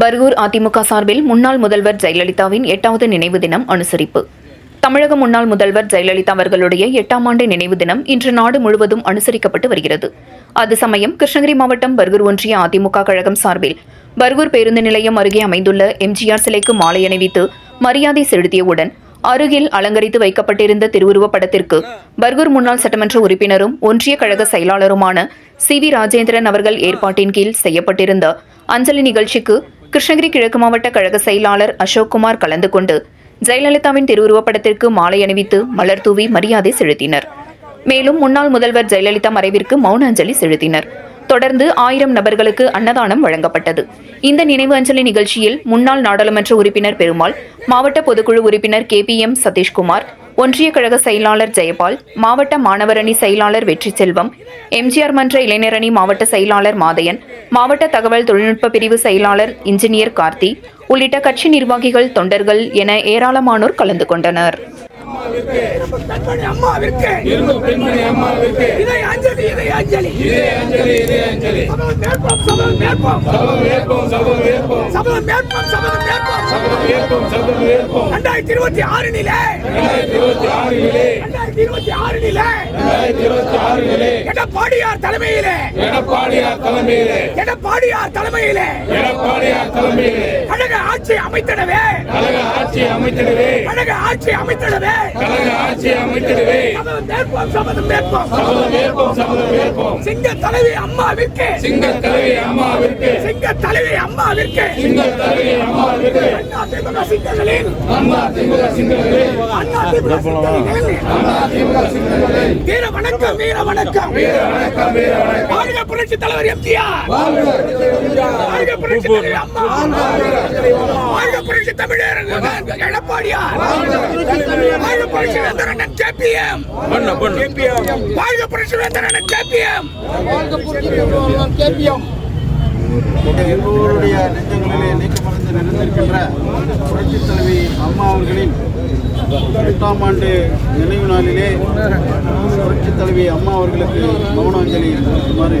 பர்கூர் அதிமுக சார்பில் முன்னாள் முதல்வர் ஜெயலலிதாவின் எட்டாவது நினைவு தினம் அனுசரிப்பு. தமிழக முன்னாள் முதல்வர் ஜெயலலிதா அவர்களுடைய எட்டாம் ஆண்டு நினைவு தினம் இன்று நாடு முழுவதும் அனுசரிக்கப்பட்டு வருகிறது. அது சமயம் கிருஷ்ணகிரி மாவட்டம் பர்கூர் ஒன்றிய அதிமுக கழகம் சார்பில் பர்கூர் பேருந்து நிலையம் அருகே அமைந்துள்ள எம்ஜிஆர் சிலைக்கு மாலை அணிவித்து மரியாதை செலுத்தியவுடன் அருகில் அலங்கரித்து வைக்கப்பட்டிருந்த திருவுருவப் படத்திற்கு பர்கூர் முன்னாள் சட்டமன்ற உறுப்பினரும் ஒன்றிய கழக செயலாளருமான சி வி ராஜேந்திரன் அவர்கள் ஏற்பாட்டின் கீழ் செய்யப்பட்டிருந்த அஞ்சலி நிகழ்ச்சிக்கு கிருஷ்ணகிரி கிழக்கு மாவட்ட கழக செயலாளர் அசோக்குமார் கலந்து கொண்டு ஜெயலலிதாவின் திருவுருவப்படத்திற்கு மாலை அணிவித்து மலர் தூவி மரியாதை செலுத்தினர். மேலும் முன்னாள் முதல்வர் ஜெயலலிதா மறைவிற்கு மௌன அஞ்சலி செலுத்தினர். தொடர்ந்து ஆயிரம் நபர்களுக்கு அன்னதானம் வழங்கப்பட்டது. இந்த நினைவு அஞ்சலி நிகழ்ச்சியில் முன்னாள் நாடாளுமன்ற உறுப்பினர் பெருமாள் மாவட்ட பொதுக்குழு உறுப்பினர் கே பி எம் சதீஷ்குமார் ஒன்றிய கழக செயலாளர் ஜெயபால் மாவட்ட மாணவரணி செயலாளர் வெற்றி செல்வம் எம்ஜிஆர் மன்ற இளைஞரணி மாவட்ட செயலாளர் மாதையன் மாவட்ட தகவல் தொழில்நுட்ப பிரிவு செயலாளர் இன்ஜினியர் கார்த்தி உள்ளிட்ட கட்சி நிர்வாகிகள் தொண்டர்கள் என ஏராளமானோர் கலந்து கொண்டனர். அம்மாவிற்கு அஞ்சலி அஞ்சலி அஞ்சலி அஞ்சலி சபதம் ரெண்டாயிரத்தி இருபத்தி இருபத்தி ஆறிலே ரெண்டாயிரத்தி இருபத்தி இருபத்தி ஆறிலே எடப்பாடியார் தலைமையிலே. எடப்பாடியார் தலைமையிலே. எடப்பாடியார் தலைமையிலே. எடப்பாடியார் தலைமையிலே. கழக ஆட்சி அமைத்திடவே. கழக ஆட்சி அமைத்திடவே. கழக ஆட்சி அமைத்திடவே. கழக ஆட்சி அமைத்திடவே. சபதம் மேற்போம் சபதம் ஏற்போம். சபதம் ஏற்போம் சிங்க தலைவி அம்மாவிற்கு. சிங்க தலைவி அம்மாவிற்கு. சிங்க தலைவி அம்மாவிற்கு. சிங்க தலைவி அம்மாவிற்கு. அண்ணா திமுக சிங்கங்களில். அண்ணா திமுக சிங்கங்களே அண்ணா திமுக சிங்கங்களில். அண்ணா திமுக வீர வணக்கம் வீர வணக்கம். வீர வணக்கம் வீர வணக்கம். வாழ்க புரட்சி தலைவர் எம்ஜிஆர். வாழ்க புரட்சி தலைவர் அம்மா. வாழ்க புரட்சி தமிழர் எடப்பாடியார். வாழ்க புரட்சி வேந்தரண்ணன் கேபிஎம் வாழ்க புரட்சி வேந்தரண்ணன் கேபிஎம் எல்லோருடைய நெஞ்சங்களிலே நீக்கமடைந்து நிறைந்திருக்கின்ற புரட்சித் தலைவி அம்மா அவர்களின் எட்டாம் ஆண்டு நினைவு நாளிலே புரட்சித் தலைவி அம்மா அவர்களுக்கு மௌன அஞ்சலி செலுத்துமாறு